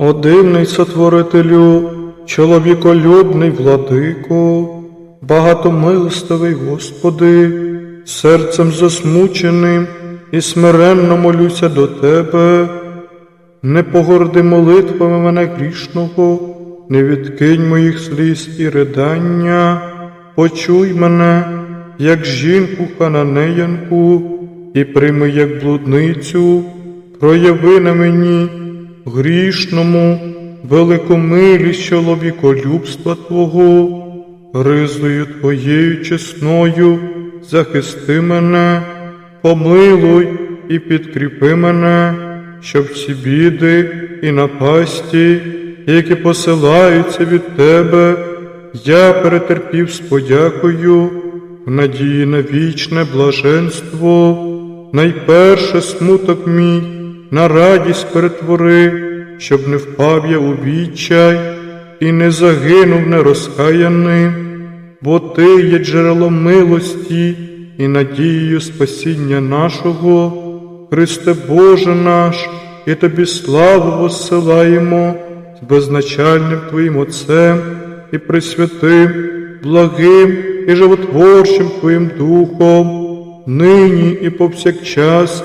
О дивний сотворителю, чоловіколюбний владико, багатомилостивий Господи, серцем засмученим і смиренно молюся до Тебе. Не погорди молитвами мене грішного, не відкинь моїх сліз і ридання, почуй мене, як жінку хананеянку, і прийми як блудницю, прояви на мені, грішному, велику милість чоловіколюбства Твого, ризою Твоєю чесною, захисти мене, помилуй і підкріпи мене, щоб всі біди і напасті, які посилаються від Тебе, я перетерпів з подякою, в надії на вічне блаженство, найперше смуток мій на радість перетвори, щоб не впав я у відчай і не загинув нерозкаяним, бо Ти є джерелом милості і надією спасіння нашого, Христе Боже наш, і Тобі славу воссилаємо з безначальним Твоїм Отцем і Пресвятим, благим і животворчим Твоїм Духом, нині і повсякчас,